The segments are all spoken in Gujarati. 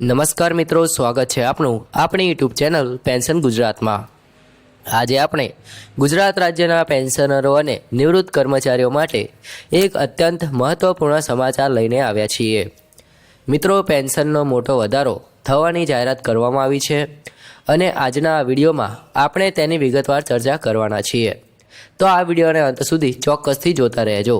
નમસ્કાર મિત્રો, સ્વાગત છે આપનું આપણી યુટ્યુબ ચેનલ પેન્શન ગુજરાતમાં. આજે આપણે ગુજરાત રાજ્યના પેન્શનરો અને નિવૃત્ત કર્મચારીઓ માટે એક અત્યંત મહત્વપૂર્ણ સમાચાર લઈને આવ્યા છીએ. મિત્રો, પેન્શનનો મોટો વધારો થવાની જાહેરાત કરવામાં આવી છે અને આજના આ વિડીયોમાં આપણે તેની વિગતવાર ચર્ચા કરવાના છીએ. તો આ વિડીયોને અંત સુધી ચોક્કસથી જોતા રહેજો.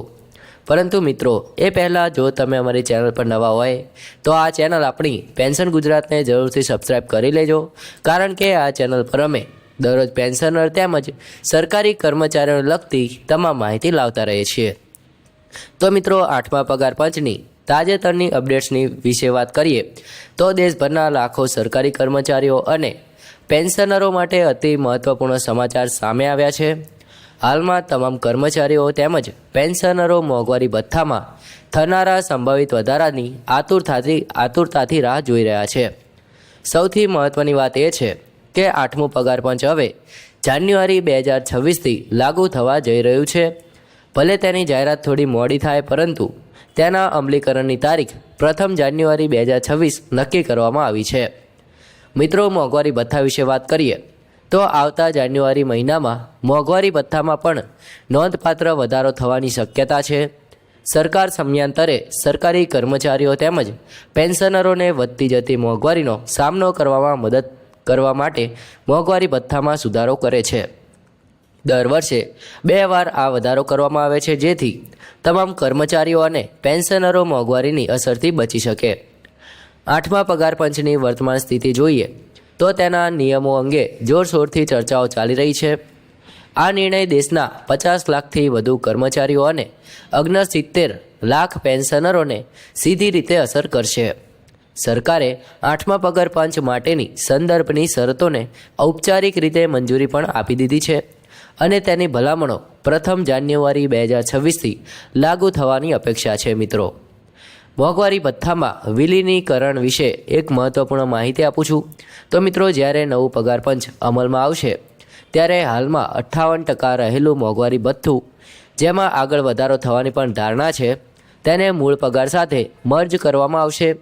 પરંતુ મિત્રો, એ પહેલાં જો તમે અમારી ચેનલ પર નવા હોય, તો આ ચેનલ આપણી પેન્શન ગુજરાતને જરૂરથી સબસ્ક્રાઈબ કરી લેજો. કારણ કે આ ચેનલ પર અમે દરરોજ પેન્શનર તેમજ સરકારી કર્મચારીઓને લગતી તમામ માહિતી લાવતા રહીએ છીએ. તો મિત્રો, આઠમા પગાર પંચની તાજેતરની અપડેટ્સની વિશે વાત કરીએ, તો દેશભરના લાખો સરકારી કર્મચારીઓ અને પેન્શનરો માટે અતિ મહત્વપૂર્ણ સમાચાર સામે આવ્યા છે. હાલમાં તમામ કર્મચારીઓ તેમજ પેન્શનરો મોંઘવારી ભથ્થામાં થનારા સંભવિત વધારાની આતુરતાથી આતુરતાથી રાહ જોઈ રહ્યા છે. સૌથી મહત્ત્વની વાત એ છે કે આઠમું પગાર પંચ હવે જાન્યુઆરી બે હજાર છવ્વીસથી લાગુ થવા જઈ રહ્યું છે. ભલે તેની જાહેરાત થોડી મોડી થાય પરંતુ તેના અમલીકરણની તારીખ પ્રથમ જાન્યુઆરી બે હજાર છવ્વીસ નક્કી કરવામાં આવી છે. મિત્રો, મોંઘવારી ભથ્થા વિશે વાત કરીએ. તો આવતા જાન્યુઆરી મહિનામાં મોંઘવારી ભથ્થામાં પણ નોંધપાત્ર વધારો થવાની શક્યતા છે. સરકાર સમયાંતરે સરકારી કર્મચારીઓ તેમજ પેન્શનરોને વધતી જતી મોંઘવારીનો સામનો કરવામાં મદદ કરવા માટે મોંઘવારી ભથ્થામાં સુધારો કરે છે. દર વર્ષે બે વાર આ વધારો કરવામાં આવે છે, જેથી તમામ કર્મચારીઓ અને પેન્શનરો મોંઘવારીની અસરથી બચી શકે. આઠમા પગાર પંચની વર્તમાન સ્થિતિ જોઈએ તો તેના નિયમો અંગે જોરશોરથી ચર્ચાઓ ચાલી રહી છે. આ નિર્ણય દેશના પચાસ લાખથી વધુ કર્મચારીઓ અને સિત્તેર લાખ પેન્શનરોને સીધી રીતે અસર કરશે. સરકારે આઠમા પગાર પંચ માટેની સંદર્ભની શરતોને ઔપચારિક રીતે મંજૂરી પણ આપી દીધી છે અને તેની ભલામણો પ્રથમ જાન્યુઆરી બે હજાર છવ્વીસથી લાગુ થવાની અપેક્ષા છે મિત્રો. મોંઘવારી ભથ્થામાં વિલીનીકરણ વિશે એક મહત્વપૂર્ણ માહિતી આપું છું. તો મિત્રો, જ્યારે નવું પગાર પંચ અમલમાં આવશે, ત્યારે હાલમાં અઠ્ઠાવન ટકા રહેલું મોંઘવારી ભથ્થું, જેમાં આગળ વધારો થવાની પણ ધારણા છે, તેને મૂળ પગાર સાથે મર્જ કરવામાં આવશે.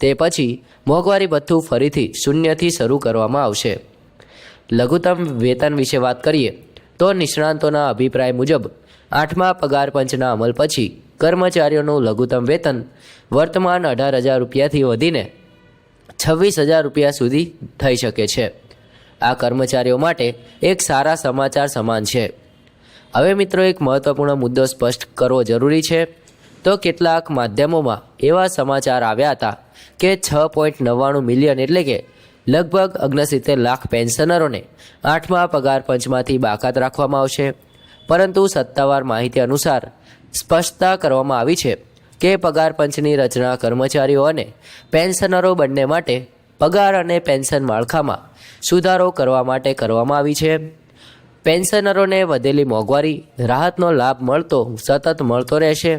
તે પછી મોંઘવારી ભથ્થું ફરીથી શૂન્યથી શરૂ કરવામાં આવશે. લઘુત્તમ વેતન વિશે વાત કરીએ, તો નિષ્ણાંતોના અભિપ્રાય મુજબ, આઠમા પગાર પંચના અમલ પછી કર્મચારીઓનું લઘુત્તમ વેતન વર્તમાન અઢાર હજાર રૂપિયાથી વધીને છવ્વીસ હજાર રૂપિયા સુધી થઈ શકે છે. આ કર્મચારીઓ માટે એક સારા સમાચાર સમાન છે. હવે મિત્રો એક મહત્વપૂર્ણ મુદ્દો સ્પષ્ટ કરવો જરૂરી છે. તો કેટલાક માધ્યમોમાં એવા સમાચાર આવ્યા હતા કે છ પોઈન્ટ નવ્વાણું મિલિયન એટલે કે લગભગ અગ્નસિત્તેર લાખ પેન્શનરોને આઠમા પગાર પંચમાંથી બાકાત રાખવામાં આવશે. પરંતુ સત્તાવાર માહિતી અનુસાર સ્પષ્ટતા કરવામાં આવી છે કે પગાર પંચની રચના કર્મચારીઓ અને પેન્શનરો બંને માટે પગાર અને પેન્શન માળખામાં સુધારો કરવા માટે કરવામાં આવી છે. પેન્શનરોને વધેલી મોંઘવારી, રાહતનો લાભ મળતો, સતત મળતો રહેશે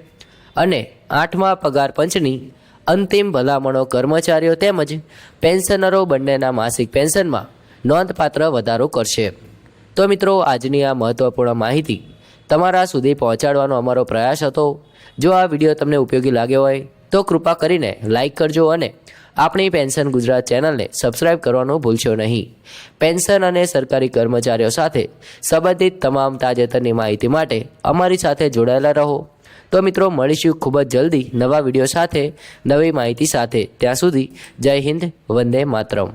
અને આઠમા પગાર પંચની અંતિમ ભલામણો કર્મચારીઓ તેમજ પેન્શનરો બંનેના માસિક પેન્શનમાં નોંધપાત્ર વધારો કરશે. તો મિત્રો, આજની આ મહત્ત્વપૂર્ણ માહિતી તમારા સુધી પહોંચાડવાનો અમારો પ્રયાસ હતો. જો આ વીડિયો તમને ઉપયોગી લાગ્યો હોય, તો કૃપા કરીને લાઇક કરજો અને આપણી પેન્શન ગુજરાત ચેનલને સબસ્ક્રાઇબ કરવાનું ભૂલશો નહીં. પેન્શન અને સરકારી કર્મચારીઓ સાથે સંબંધિત તમામ તાજેતરની માહિતી માટે અમારી સાથે જોડાયેલા રહો. તો મિત્રો, મળીશું ખૂબ જ જલ્દી નવા વીડિયો સાથે, નવી માહિતી સાથે. ત્યાં સુધી જય હિન્દ, વંદે માતરમ.